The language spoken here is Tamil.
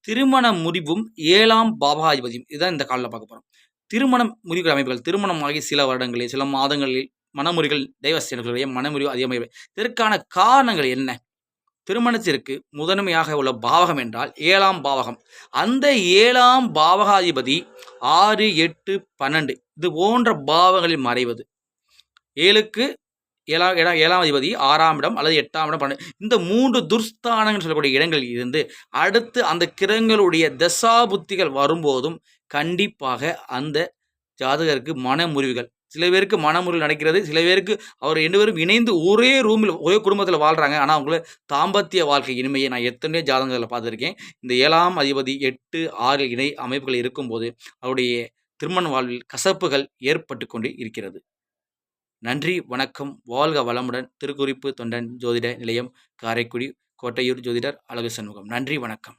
திருமண முறிவும் ஏழாம் பாபாதிபதியும். இதுதான் இந்த காலில் பார்க்க போகிறோம் திருமணம் முறிவுகள் அமைப்புகள் திருமணம் ஆகி சில வருடங்களில் சில மாதங்களில் மனமுறிகள் டைவர்ஸ் மனமுறிவு அதிகமாக இதற்கான காரணங்கள் என்ன? திருமணத்திற்கு முதன்மையாக உள்ள பாவகம் என்றால் ஏழாம் பாவகம். அந்த ஏழாம் பாவகாதிபதி ஆறு எட்டு பன்னெண்டு இது போன்ற பாவங்களில் மறைவது. ஏழுக்கு ஏழாம் இடம் ஏழாம் அதிபதி ஆறாம் இடம் அல்லது எட்டாம் இடம் பன்னெண்டு இந்த மூன்று துர்ஸ்தானங்கள் சொல்லக்கூடிய இடங்களில் இருந்து அடுத்து அந்த கிரகங்களுடைய தசாபுத்திகள் வரும்போதும் கண்டிப்பாக அந்த ஜாதகருக்கு மனமுறிவுகள். சில பேருக்கு மனமுறிவு நடக்கிறது சில பேருக்கு அவர் ரெண்டு பேரும் இணைந்து ஒரே ரூமில் ஒரே குடும்பத்தில் வாழ்கிறாங்க ஆனால் அவங்கள தாம்பத்திய வாழ்க்கை இனிமையை நான் எத்தனையோ ஜாதகங்களில் பார்த்துருக்கேன். இந்த ஏழாம் அதிபதி எட்டு ஆறு இணை அமைப்புகள் இருக்கும்போது அவருடைய திருமண வாழ்வில் கசப்புகள் ஏற்பட்டு கொண்டு இருக்கிறது. நன்றி வணக்கம் வாழ்க வளமுடன் திருக்குறிப்பு தொண்டன் ஜோதிட நிலையம் காரைக்குடி கோட்டையூர் ஜோதிடர் அழகு சண்முகம். நன்றி வணக்கம்.